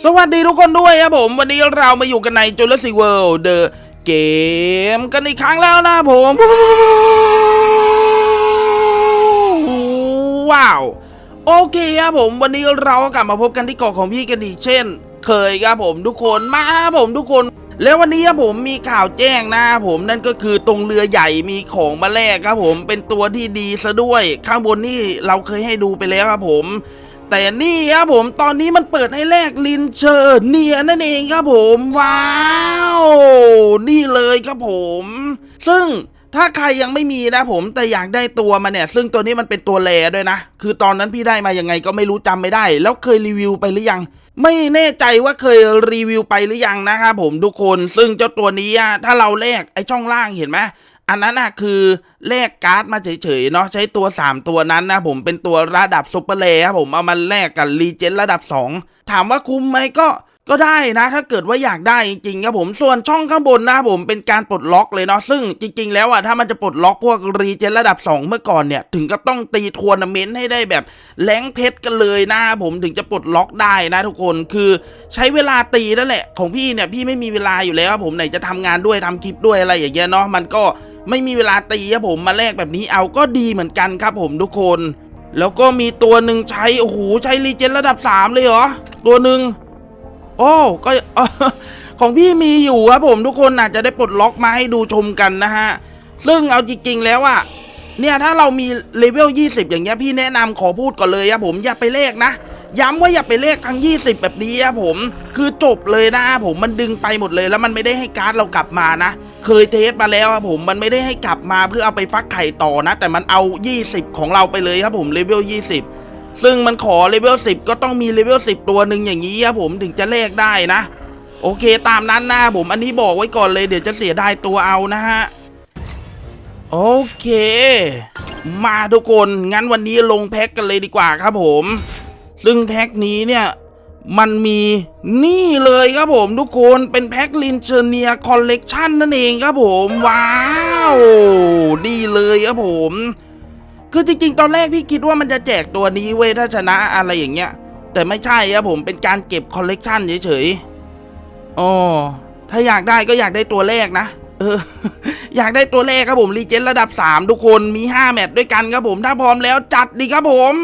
สวัสดีทุกคนด้วยครับผม วันนี้เรามาอยู่กันใน Jurassic World The Game กันอีกครั้งแล้วนะผม ว้าว โอเคครับผมวันนี้เรากลับมาพบกันที่เกาะของพี่กันอีกเช่น เคยครับผมทุกคนมาครับผมทุกคน แล้ววันนี้ครับผมมีข่าวแจ้งนะครับผมนั่นก็คือตรงเรือใหญ่มีของมาแลกครับผมเป็นตัวที่ดีซะด้วย ข้างบนนี่เราเคยให้ดูไปแล้วครับผม แต่นี่ครับผมตอนนี้มันเปิดให้แลกลินเชอร์เนียนั่นเองครับผม ว้าว นี่เลยครับผม ซึ่งถ้าใครยังไม่มีนะผมแต่อยากได้ตัวมาเนี่ย ซึ่งตัวนี้มันเป็นตัวแรด้วยนะ คือตอนนั้นพี่ได้มายังไงก็ไม่รู้จำไม่ได้ แล้วเคยรีวิวไปหรือยัง ไม่แน่ใจว่าเคยรีวิวไปหรือยังนะครับผมทุกคน ซึ่งเจ้าตัวนี้ถ้าเราแลกไอ้ช่องล่างเห็นไหม อันนั้นนะคือแลกการ์ดมาเฉยๆเนาะใช้ตัว 3 ตัวนั้นนะผมเป็นตัวระดับซุปเปอร์เลยครับผมเอามาแลกกับรีเจนระดับ 2 ถามว่าคุ้มไหมก็ก็ได้นะ ถ้าเกิดว่าอยากได้จริงๆครับผมส่วนช่องข้างบนนะผมเป็นการปลดล็อกเลยเนาะซึ่งจริง ๆ แล้วอะถ้ามันจะปลดล็อกพวกรีเจนระดับ 2 เมื่อก่อนเนี่ย ถึงกับต้องตีทัวร์นาเมนต์ให้ได้แบบแรงเพชรกันเลยนะผมถึงจะปลดล็อกได้นะทุกคนคือใช้เวลาตีนั่นแหละของพี่เนี่ยพี่ไม่มีเวลาอยู่แล้วผมไหนจะทำงานด้วยทำคลิปด้วยอะไรอย่างเงี้ยเนาะมันก็ ไม่มีเวลาตีครับผมมาแลกแบบนี้เอาก็ดีเหมือนกันครับผมทุกคน แล้วก็มีตัวหนึ่งใช้โอ้โหใช้รีเจนระดับ 3 เลยเหรอ ตัวหนึ่งโอ้ก็ของพี่มีอยู่ครับผมทุกคนอาจจะได้ปลดล็อกมาให้ดูชมกันนะฮะ ซึ่งเอาจริงๆแล้วอะเนี่ยถ้าเรามีเลเวล 20 อย่างเงี้ยพี่แนะนำขอพูดก่อนเลยครับผมอย่าไปเลขนะ ย้ำว่าอย่าไปเลขทั้ง 20 แบบนี้ครับผม คือจบเลยนะผมมันดึงไปหมดเลยแล้วมันไม่ได้ให้การ์ดเรากลับมานะ เคยเทสมาแล้วครับผมมันไม่ได้ให้กลับมาเพื่อเอาไปฟักไข่ต่อนะ แต่มันเอา 20 ของเราไปเลยครับผมเลเวล20 ซึ่งมันขอเลเวล10 ก็ต้องมีเลเวล10 ตัวหนึ่งอย่างนี้ครับผมถึงจะเลขได้นะ โอเคตามนั้นนะผมอันนี้บอกไว้ก่อนเลยเดี๋ยวจะเสียไดายตัวเอานะฮะโอเค มาทุกคนงั้นวันนี้ลงแพ็กกันเลยดีกว่าครับผม ซึ่งแพ็กนี้เนี่ย มันมีนี่เลยครับผมทุกคนเป็นแพ็กลินเชเนียคอลเลกชันนั่นเองครับผมว้าว นี่เลยครับผม คือจริงๆ ตอนแรกพี่คิดว่ามันจะแจกตัวนี้เว้ยถ้าชนะอะไรอย่างเงี้ย แต่ไม่ใช่ครับผมเป็นการเก็บคอลเลกชันเฉยๆอ๋อถ้าอยากได้ก็อยากได้ตัวแรกนะเอออยากได้ตัวแรกครับผมรีเจนระดับ 3 ทุกคนมี 5 แมตช์ด้วยกันครับผมถ้าพร้อมแล้วจัดดีครับผม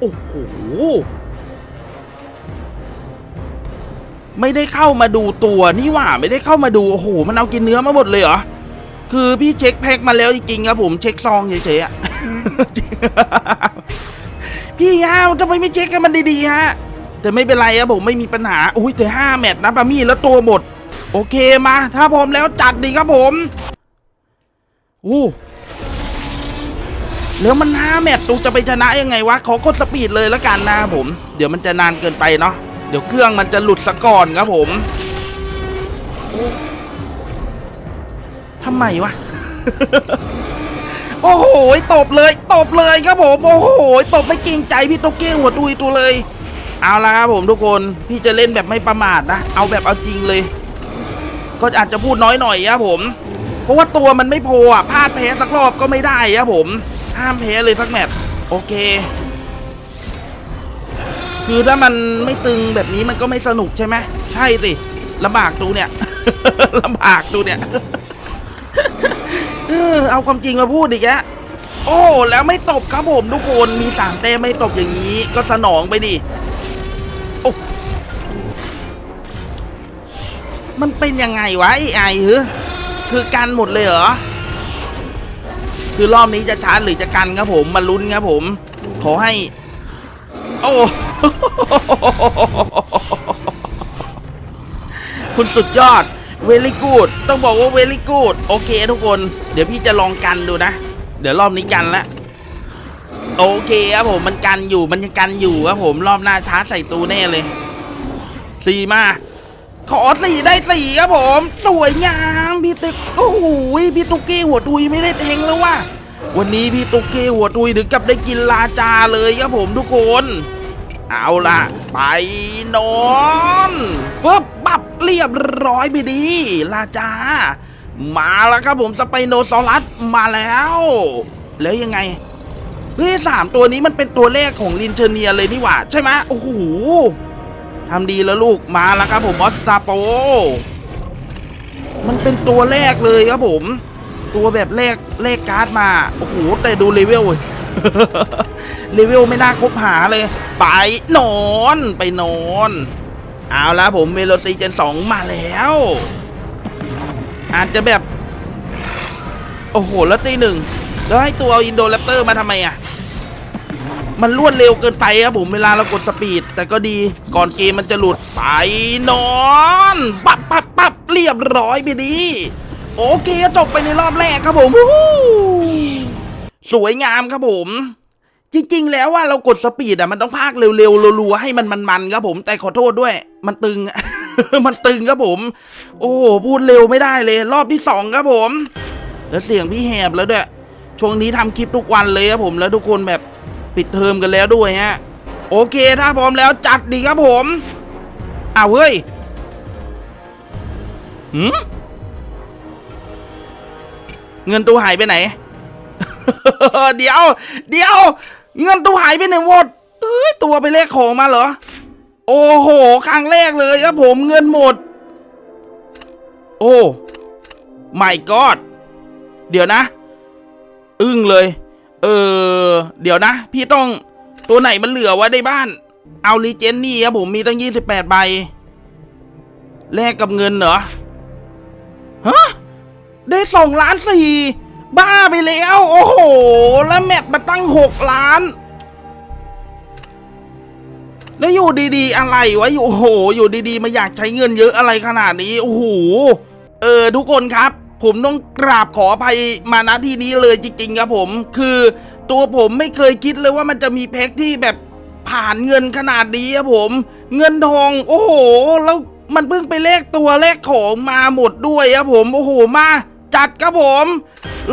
โอ้โห ไม่ได้เข้ามาดูตัวนี่หว่าไม่ได้เข้ามาดู โอ้โห มันเอากินเนื้อมาหมดเลยเหรอ คือพี่เช็คแพ็คมาแล้วจริงๆครับผมเช็คซองเฉยๆอะพี่ยาวทำไมไม่เช็คให้มันดีๆฮะ แต่ไม่เป็นไรครับผมไม่มีปัญหา อุ้ยแต่ห้าแมตช์นะปามี่แล้วตัวหมด โอเคมา ถ้าพร้อมแล้วจัดดีครับผม อู้ แล้วมันห้าแมตช์ตูจะไปชนะยังไงวะขอกดสปีดเลยแล้วกันนะผม เดี๋ยวมันจะนานเกินไปเนาะเดี๋ยวเครื่องมันจะหลุดซะก่อนครับผมทำไมวะโอ้โหตบเลยตบเลยครับผมโอ้โหตบไม่เกรงใจพี่โตเก้หัวตุยตัวเลย เอาละครับผมทุกคนพี่จะเล่นแบบไม่ประมาทนะ เอาแบบเอาจริงเลย ก็อาจจะพูดน้อยหน่อยครับผม เพราะว่าตัวมันไม่พออะพลาดแพ้สักรอบก็ไม่ได้ครับผม ห้ามแพ้เลยสักแมตช์โอเค คือถ้ามันไม่ตึงแบบนี้มันก็ไม่สนุกใช่ไหมใช่สิลำบากตูเนี่ยลำบากตูเนี่ยเออเอาความจริงมาพูดอีกแกโอ้แล้วไม่ตบครับผมทุกคนมีสามแต้มไม่ตบอย่างนี้ ก็สนองไปดิโอ้มันเป็นยังไงวะไอ้ไอ้เหรอคือกันหมดเลยเหรอ คือรอบนี้จะชาร์จหรือจะกันครับผมมาลุ้นครับผม ขอให้ โอ้คุณสุดยอดเวลี่กูดต้องบอกว่าเวลี่กูดโอเคทุกคน เดี๋ยวพี่จะลองกันดูนะ เดี๋ยวรอบนี้กันละโอเคครับผมมันกันอยู่มันยังกันอยู่ครับผมรอบหน้าชาร์จใส่ตูแน่เลยสี่มา ขอสี่ได้สี่ครับผม สวยงาม พี่ตึกโอ้โหพี่ตุ๊กเก้หัวตุยไม่ได้เทงแล้วว่ะวันนี้พี่ตุ๊กเก้หัวตุยถึงกับได้กินลาจาเลยครับผมทุกคน เอาล่ะ ไปนอนฟึบปับเรียบร้อยไปดี ลาจา มาแล้วครับผมสไปโนซอรัสมาแล้ว แล้วยังไงเฮ้ยสามตัวนี้มันเป็นตัวแรกของลินเชเนียเลยนี่หว่า ใช่ไหมโอ้โหทำดีแล้วลูกมาแล้วครับผมออสตาโป มันเป็นตัวแรกเลยครับผม ตัวแบบแรกเลขการ์ดมา โอ้โห แต่ดูเลเวลเลเวลไม่น่าคบหาเลย ไปนอนไปนอนเอาละผมเวโรซีเจนสองมาแล้ว อาจจะแบบ โอ้โห แล้วตีหนึ่งแล้วให้ตัวอินโดแรปเตอร์มาทำไมอะ มันรวดเร็วเกินไปครับผมเวลาเรากดสปีด แต่ก็ดีก่อนเกมมันจะหลุดไปนอนปับปับปับเรียบร้อยไปดีโอเคจบไปในรอบแรกครับผมสวยงามครับผม จริงๆ แล้วว่าเรากดสปีดอะมันต้องพากเร็วๆรัวๆให้มันมันๆครับผม แต่ขอโทษด้วย มันตึง มันตึงครับผม โอ้พูดเร็วไม่ได้เลย รอบที่สองครับผม แล้วเสียงพี่แหบแล้วด้วยช่วงนี้ทำคลิปทุกวันเลยครับผมแล้วทุกคนแบบ ปิดเทอมกันแล้วด้วยฮะ โอเคถ้าพร้อมแล้วจัดดีครับผมอ้าวเฮ้ยหืมเงินตัวหายไปไหน เดี๋ยว เดี๋ยว เงินตัวหายไปไหนหมดเอ้ยตัวไปเลขของมาเหรอ โอ้โห ครั้งแรกเลยครับผมเงินหมด โอ้ไม่กอดเดี๋ยวนะ อึ้งเลย เออ เดี๋ยวนะ พี่ต้องตัวไหนมันเหลือไว้ในบ้าน เอาลีเจนนี่ครับผมมีตั้ง28ใบแลกกับเงินเหรอ ฮะ ได้สองล้านสี่บ้าไปแล้ว โอ้โห แล้วแมตมาตั้งหกล้าน แล้วอยู่ดีๆ อะไรวะอยู่โอ้โห อยู่ดีๆ มาอยากใช้เงินเยอะอะไรขนาดนี้ โอ้โห เออ ทุกคนครับ ผมต้องกราบขออภัยมาณที่นี้เลยจริง ๆ ครับผม คือตัวผมไม่เคยคิดเลยว่ามันจะมีแพ็คที่แบบผ่านเงินขนาดนี้ครับผม เงินทองโอ้โห แล้วมันเพิ่งไปเลขตัวเลขของมาหมดด้วยครับผมโอ้โหมาจัดครับผม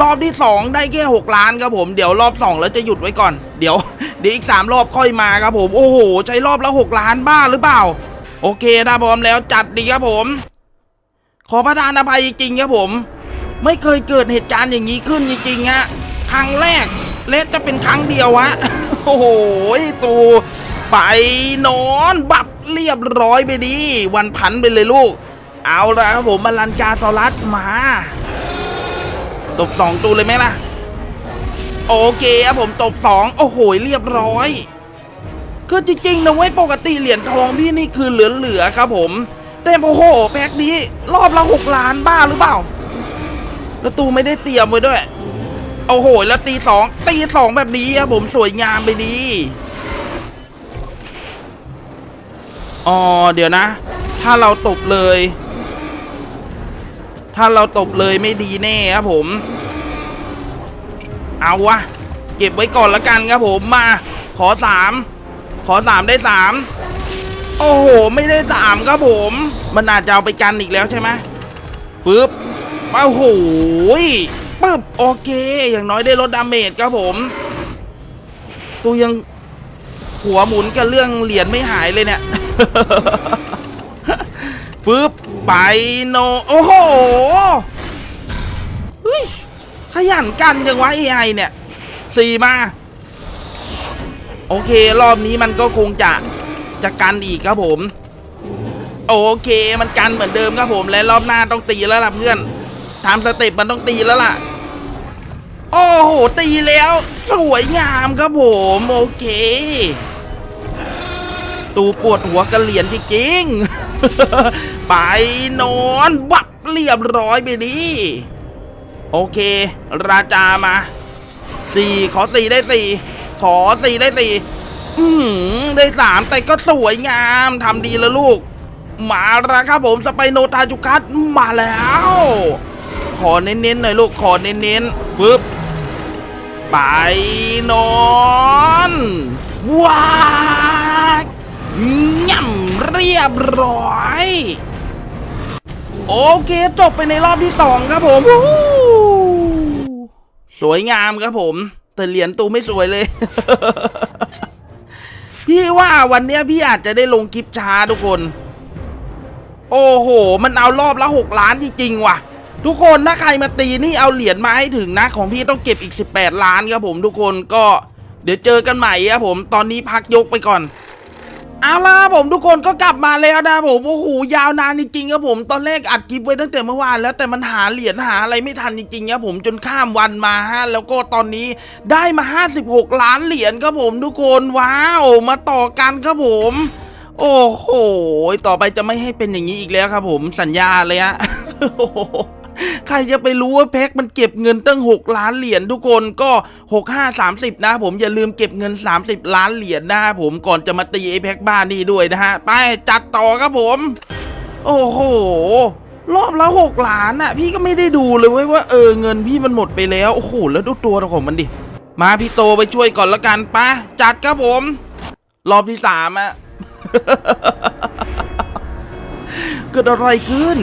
รอบที่สองได้แค่หกล้านครับผมเดี๋ยวรอบสองแล้วจะหยุดไว้ก่อน เดี๋ยวเดี๋ยวอีกสามรอบค่อยมาครับผมโอ้โห ใช้รอบละหกล้านบ้าหรือเปล่า โอเคถ้าพร้อมแล้วจัดดีครับผม ขอประทานอภัยจริงครับผม ไม่เคยเกิดเหตุการณ์อย่างนี้ขึ้นจริงๆฮะครั้งแรกและจะเป็นครั้งเดียวฮะโอ้โหตูไปนอนบับเรียบร้อยไปดีวันพันไปเลยลูก เอาละครับผมมาลันกาซอรัสมาตบสองตูเลยไหมล่ะ โอเคครับผมตบสองโอ้โหเรียบร้อยคือจริงๆนะเว้ยปกติเหรียญทองพี่นี่คือเหลือๆครับผมแต่โอ้โหแพ็คนี้รอบละหกล้านบ้าหรือเปล่า แล้วตูไม่ได้เตรียมไว้ด้วยโอ้โหแล้วตีสองตีสองแบบนี้ครับผมสวยงามไปดี อ๋อเดี๋ยวนะ ถ้าเราตบเลย ถ้าเราตบเลยไม่ดีแน่ครับผม เอาวะ เก็บไว้ก่อนละกันครับผมมา ขอสามขอสามได้สามโอ้โห ไม่ได้สามครับผม มันอาจจะเอาไปกันอีกแล้วใช่ไหมฟึบ โอ้โหปึ๊บโอเค อย่างน้อยได้ลดดาเมจครับผมตัวยังหัวหมุนกับเรื่องเหรียญไม่หายเลยเนี่ยฟึบไปโนโอ้โหเฮ้ยขยันกันจังวะ AI เนี่ยสี่มา โอเครอบนี้มันก็คงจะจะกันอีกครับผม โอเคมันกันเหมือนเดิมครับผมและรอบหน้าต้องตีแล้วล่ะเพื่อน ทำสเต็ปมันต้องตีแล้วล่ะ โอ้โห ตีแล้ว สวยงามครับผม โอเค ตูปวดหัวกระเหรียญจริงๆ ไปนอนบับเรียบร้อยไปดิโอเค ราจามาสี่ขอสี่ได้สี่ขอสี่ได้สี่อือหือได้สามแต่ก็สวยงามทำดีแล้วลูก มาแล้วครับผม สไปโนทาจุคัสมาแล้ว อเน้นๆหน่อยลูกขอเน้นๆฟึบไปนอนว้าย่ำเรียบร้อย โอเคจบไปในรอบที่สองครับผม สวยงามครับผม แต่เหรียญตูไม่สวยเลย พี่ว่าวันเนี้ยพี่อาจจะได้ลงคลิปช้าทุกคน โอ้โห มันเอารอบละหกล้านจริงๆว่ะ ทุกคนถ้าใครมาตีนี่เอาเหรียญมาให้ถึงนะ ของพี่ต้องเก็บอีก 18 ล้านครับผมทุกคนก็เดี๋ยวเจอกันใหม่ครับผมตอนนี้พักยกไปก่อนเอาล่ะผมทุกคนก็กลับมาแล้วนะผมโอ้โหยาวนานจริงๆครับผมตอนแรกอัดคลิปไว้ตั้งแต่เมื่อวานแล้วแต่มันหาเหรียญหาอะไรไม่ทันจริงๆครับผมจนข้ามวันมาฮะแล้วก็ตอนนี้ได้มา 56 ล้านเหรียญครับผมทุกคนว้าวมาต่อกันครับผม โอ้โหต่อไปจะไม่ให้เป็นอย่างนี้อีกแล้วครับผมสัญญาเลยฮะ ใครจะไปรู้ว่าแพ็คมันเก็บเงินตั้ง 6 ล้านเหรียญทุกคนก็ 6 5 30 นะผมอย่าลืมเก็บเงิน 30 ล้านเหรียญนะผมก่อนจะมาตีไอ้แพ็คบ้านนี่ด้วยนะฮะ ไปจัดต่อครับผม โอ้โหรอบละ6ล้านอะ พี่ก็ไม่ได้ดูเลยเว้ยว่าเออเงินพี่มันหมดไปแล้ว โอ้โห แล้วดูตัวของมันดิ มาพี่โตไปช่วยก่อนละกันปะจัดครับผม รอบที่สามอะเกิดอะไรขึ้น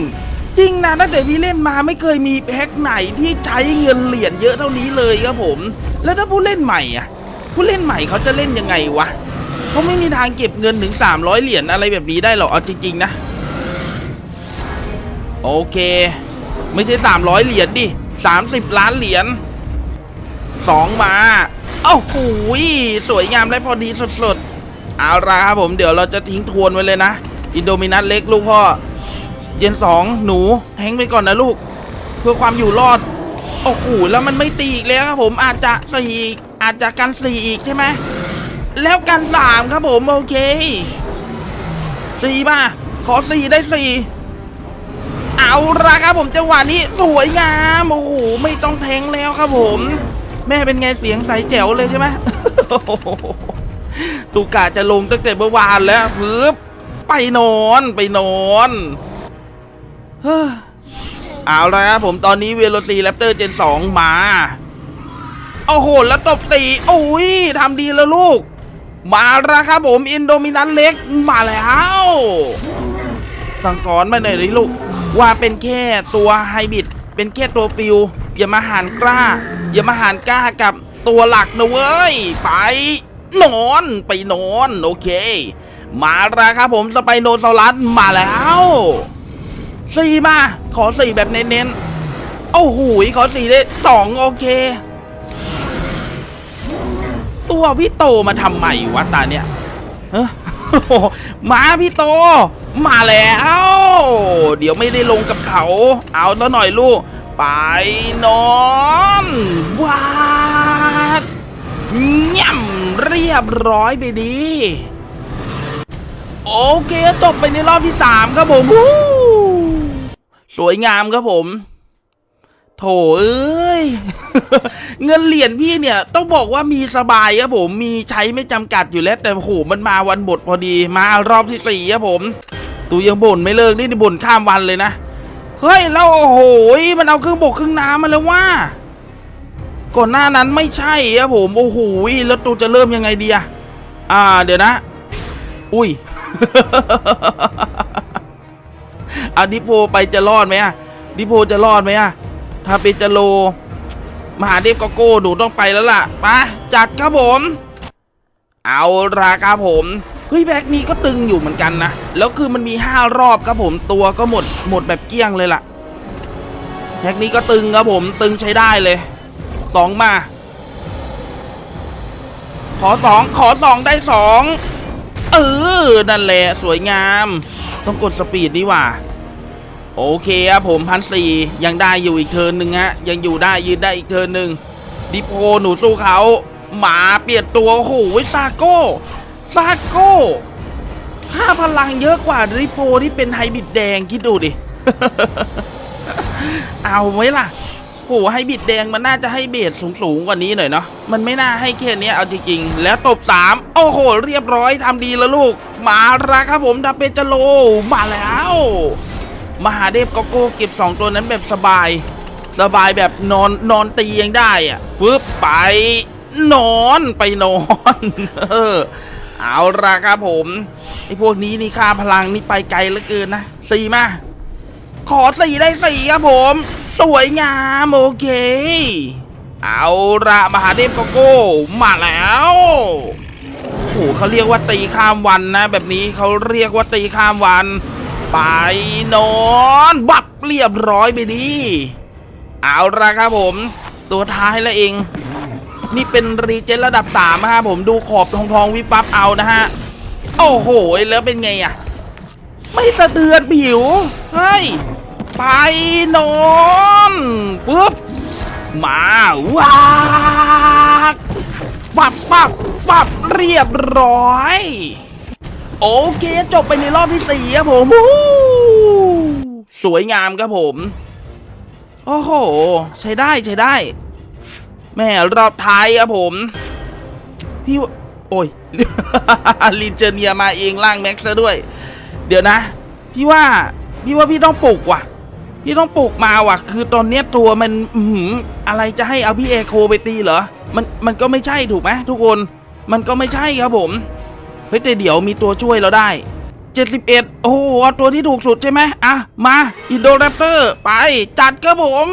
ริงนะตั้งแต่พี่เล่นมาไม่เคยมีแพ็คไหนที่ใช้เงินเหรียญเยอะเท่านี้เลยครับผม แล้วถ้าผู้เล่นใหม่อะ ผู้เล่นใหม่เขาจะเล่นยังไงวะเขาไม่มีทางเก็บเงินถึง 300 เหรียญอะไรแบบนี้ได้หรอกเอาจริง ๆ นะ โอเค ไม่ใช่ 300 เหรียญดิ 30 ล้านเหรียญสองมาเอ้าหูยสวยงามและพอดีสดๆเอาละครับผมเดี๋ยวเราจะทิ้งทวนไว้เลยนะ อินโดมินัสเล็กลูกพ่อ เย็นสองหนูแทงไปก่อนนะลูก เพื่อความอยู่รอด โอ้โหแล้วมันไม่ตีอีกแล้วครับผมอาจจะสี่อีกอาจจะกันสี่อีกใช่ไหมแล้วกันสามครับผมโอเคสี่มาขอสี่ได้สี่เอาละครับผมจังหวะนี้สวยงามโอ้โหไม่ต้องแทงแล้วครับผม แม่เป็นไงเสียงใสแจ๋วเลยใช่ไหมตูกาจะลงตั้งแต่เมื่อวานแล้วปึ๊บไปนอนไปนอน เอาละครับผมตอนนี้เวโรซีแรปเตอร์เจนสองมา โอ้โห แล้วตบตีโอ้ยทำดีแล้วลูก มาแล้วครับผมอินโดมินันเล็กมาแล้วสั่งสอนมาหน่อยดิลูก ว่าเป็นแค่ตัวไฮบิดเป็นแค่ตัวฟิว อย่ามาหารกล้า อย่ามาหารกล้ากับตัวหลักนะเว้ย ไปนอนไปนอน โอเค มาแล้วครับผมสไปโนซอรัสมาแล้ว สี่มา ขอสี่แบบเน้นๆ โอ้โหขอสี่ได้สองโอเค ตัวพี่โตมาทำใหม่วะตาเนี่ยเฮ้อมาพี่โต มาแล้ว เดี๋ยวไม่ได้ลงกับเขา เอาแล้วหน่อยลูก ไปนอนวาดย่ำเรียบร้อยไปดีโอเคจบไปในรอบที่สามครับผมวู้ สวยงามครับผม โถเอ้ย เงินเหรียญพี่เนี่ย ต้องบอกว่ามีสบายครับผม มีใช้ไม่จำกัดอยู่แล้ว แต่โหมันมาวันบทพอดี มารอบที่สี่ครับผม ตูยังบ่นไม่เลิกนี่บ่นข้ามวันเลยนะ เฮ้ย แล้วโอ้โหมันเอาเครื่องบกเครื่องน้ำมาแล้วว่า ก่อนหน้านั้นไม่ใช่ครับผม โอ้โหแล้วตูจะเริ่มยังไงดีอะอ่า เดี๋ยวนะ อุ้ย อะดิโพไปจะรอดไหมอะดิโพจะรอดไหมอะถ้าเป็นจโล มหาเทพโกโก้หนูต้องไปแล้วล่ะไปจัดครับผม เอาราครับผมเฮ้ยแบ็กนี้ก็ตึงอยู่เหมือนกันนะ แล้วคือมันมี 5 รอบครับผมตัวก็หมดหมดแบบเกี้ยงเลยล่ะแพ็กนี้ก็ตึงครับผมตึงใช้ได้เลยสองมา ขอสองขอสองได้สองเออ นั่นแหละ สวยงาม ต้องกดสปีดนี่ว่า โอเคครับผมพันสี่ยังได้อยู่อีกเทินหนึ่งฮะ ยังอยู่ได้ยืนได้อีกเทินหนึ่งดิโพหนูสู้เขาหมาเปลี่ยนตัวโอ้โหซาโก้ซาโก้ค่าพลังเยอะกว่าดิโพที่เป็นไฮบิดแดงคิดดูดิ เอาไว้ล่ะโหไฮบิดแดงมันน่าจะให้เบสสูงๆกว่านี้หน่อยเนาะมันไม่น่าให้แค่นี้เอาจริงๆ แล้วตบสามโอ้โห เรียบร้อยทำดีแล้วลูก มาล้วครับผมดับเบจโลมาแล้ว มหาเทพโกโก้เก็บสองตัวนั้นแบบสบาย สบายแบบนอนนอนตียังได้อะฟึบไปนอนไปนอนเออเอาละครับผมไอ้พวกนี้นี่ค่าพลังนี่ไปไกลเหลือเกินนะสี่มา ขอสี่ได้สี่ครับผม สวยงามโอเค เอาละมหาเทพโกโก้มาแล้วโอ้โหเขาเรียกว่าตีข้ามวันนะ แบบนี้เขาเรียกว่าตีข้ามวัน ไปนอนบับเรียบร้อยไปดี เอาละครับผม ตัวท้ายแล้วเอง นี่เป็นรีเจนระดับสามฮะผมดูขอบทองทองวิบวับเอานะฮะ โอ้โห แล้วเป็นไงอะ ไม่สะเทือนผิวเฮ้ยไปนอนฟึบมาว้ากฟับฟับฟับเรียบร้อย โอเคจบไปในรอบที่สี่ครับผมสวยงามครับผม โอ้โห ใช้ได้ใช้ได้ แม่รอบท้ายครับผม พี่ โอ้ยลินเจเนียมาเองล่างแม็กซ์ซะด้วย เดี๋ยวนะ พี่ว่า พี่ว่าพี่ต้องปลุกว่ะ พี่ต้องปลุกมาว่ะ คือตอนเนี้ยตัวมันอื้อหืออะไรจะให้เอาพี่เอโคไปตีเหรอ มันมันก็ไม่ใช่ถูกไหมทุกคน มันก็ไม่ใช่ครับผม เฮ้ยแต่เดี๋ยวมีตัวช่วยเราได้ 71 โอ้โหเอาตัวที่ถูกสุดใช่ไหมอะ มาอินโดแรปเตอร์ไปจัดครับผม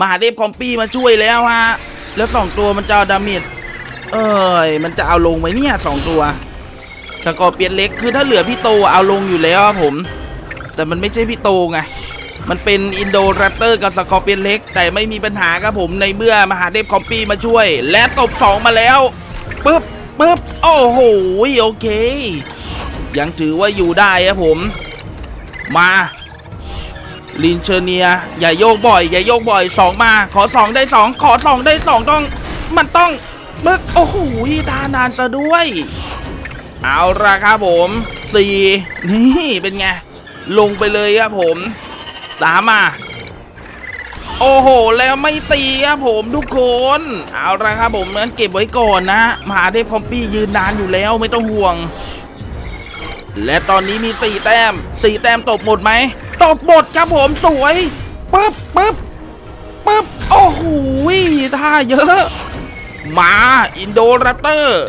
มหาเดฟคอมปี้มาช่วยแล้วฮะ แล้วสองตัวมันจะเอาดาเมจเอ้ยมันจะเอาลงไหมเนี่ยสองตัวสกอร์เปียนเล็กคือถ้าเหลือพี่โตเอาลงอยู่แล้วผม แต่มันไม่ใช่พี่โตไงมันเป็นอินโดแรปเตอร์กับสกอร์เปียนเล็ก แต่ไม่มีปัญหาครับผมในเมื่อมหาเดฟคอมปี้มาช่วย และตบสองมาแล้วปึ๊บ ปึ๊บโอ้โหโอเค ยังถือว่าอยู่ได้ครับผม มาลินเชเนีย อย่าโยกบ่อย อย่าโยกบ่อยสองมา ขอสองได้สองขอสองได้สองต้อง มันต้องมึกโอ้โหทานานซะด้วย เอาละครับผมสี่นี่เป็นไง ลงไปเลยครับผมสามมา โอ้โห แล้วไม่ตีครับผมทุกคน เอาละครับผมนั้นเก็บไว้ก่อนนะมหาเทพคอมปี้ยืนนานอยู่แล้วไม่ต้องห่วง และตอนนี้มีสี่แต้มสี่แต้มตบหมดไหมตบหมดครับผมสวยปึ๊บปึ๊บปึ๊บโอ้โหท่าเยอะ มาอินโดแรปเตอร์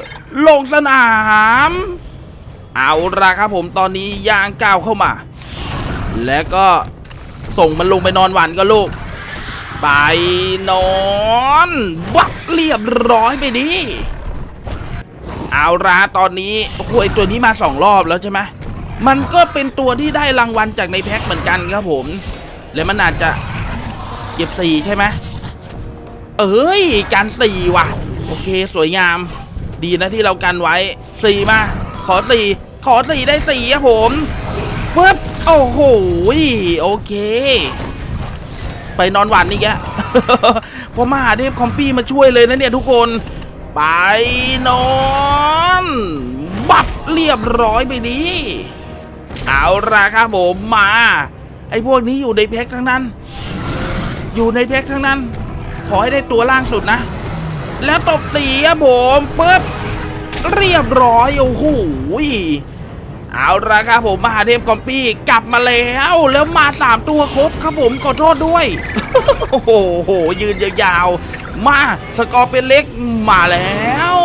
ลงสนาม เอาละครับผมตอนนี้ย่างก้าวเข้ามา แล้วก็ส่งมันลงไปนอนหวันก็ลูก ไปนอนบักเรียบร้อยไปดิเอาละตอนนี้โอ้โหไอ้ตัวนี้มาสองรอบแล้วใช่ไหมมันก็เป็นตัวที่ได้รางวัลจากในแพ็คเหมือนกันครับผม แล้วมันอาจจะเก็บสี่ใช่ไหมเอ้ยการสี่ว่ะ โอเคสวยงาม ดีนะที่เรากันไว้สี่มา ขอสี่ขอสี่ได้สี่ครับผมฟึบโอ้โหโอเค ไปนอนหวันนี่แกพอมาหาเทพคอมปี้มาช่วยเลยนะเนี่ยทุกคน ไปนอนบับเรียบร้อยไปดีเอาละครับผมมา ไอ้พวกนี้อยู่ในแพ็คทั้งนั้น อยู่ในแพ็คทั้งนั้น ขอให้ได้ตัวล่างสุดนะ แล้วตบตีครับผมปึ๊บเรียบร้อยโอ้โห เอาละครับผมมหาเทพคอมปี้กลับมาแล้วแล้วมาสามตัวครบครับผมขอโทษด้วย โอ้โห ยืนยาวๆ มาสกอร์เป็นเล็กมาแล้ว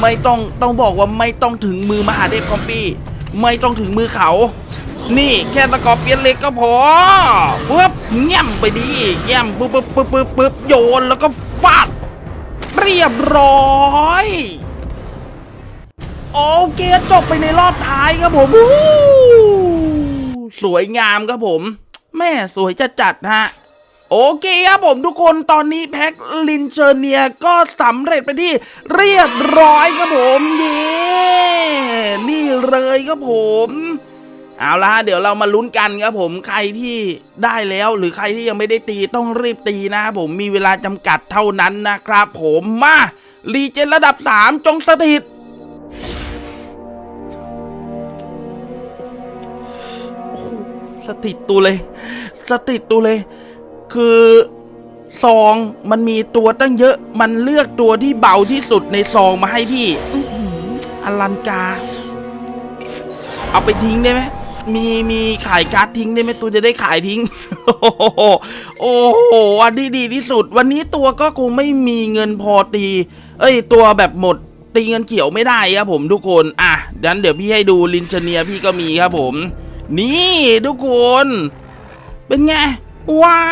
ไม่ต้องต้องบอกว่าไม่ต้องถึงมือมหาเทพคอมปี้ ไม่ต้องถึงมือเขา นี่แค่สกอร์เปียนเล็กก็พอฟึบเง่ยมไปดีเง่ยมปึ๊บปึ๊บปึ๊บปึ๊บโยนแล้วก็ฟาดเรียบร้อย โอเคจบไปในรอบท้ายครับผมสวยงามครับผม แม่สวยจัดจัดฮะ โอเคครับผมทุกคนตอนนี้แพ็คลินเจอร์เนียก็สำเร็จไปที่เรียบร้อยครับผมเย้นี่เลยครับผมเอาละเดี๋ยวเรามาลุ้นกันครับผมใครที่ได้แล้วหรือใครที่ยังไม่ได้ตีต้องรีบตีนะครับผมมีเวลาจำกัดเท่านั้นนะครับผมมารีเจนระดับ 3 จงสถิต สถิตตัวเลยสถิตตัวเลย คือซองมันมีตัวตั้งเยอะ มันเลือกตัวที่เบาที่สุดในซองมาให้พี่อื้อหืออลันกา เอาไปทิ้งได้ไหมมีมีขายการ์ดทิ้งได้ไหมตัวจะได้ขายทิ้ง โอ้โหโอ้โหอันที่ดีที่สุด วันนี้ตัวก็คงไม่มีเงินพอตี เอ้ย ตัวแบบหมดตีเงินเขียวไม่ได้ครับผมทุกคน อะดันเดี๋ยวพี่ให้ดูลินเชเนียพี่ก็มีครับผม นี่ทุกคน เป็นไง ว้า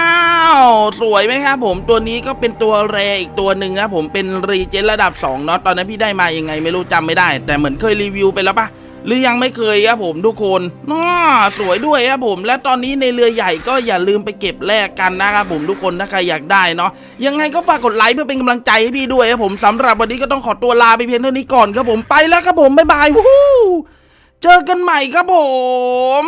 ว สวยไหมครับผมตัวนี้ก็เป็นตัวแรอีกตัวหนึ่งครับผมเป็นรีเจนระดับ2เนาะตอนนั้นพี่ได้มายังไงไม่รู้จำไม่ได้ แต่เหมือนเคยรีวิวไปแล้วปะหรือยังไม่เคยครับผมทุกคนน่าสวยด้วยครับผม และตอนนี้ในเรือใหญ่ก็อย่าลืมไปเก็บแลกกันนะครับผมทุกคนถ้าใครอยากได้เนาะยังไงก็ฝากกดไลค์เพื่อเป็นกำลังใจให้พี่ด้วยครับผมสำหรับวันนี้ก็ต้องขอตัวลาไปเพียงเท่านี้ก่อนครับผมไปแล้วครับผมบ๊ายบายวู้ เจอกันใหม่ครับผม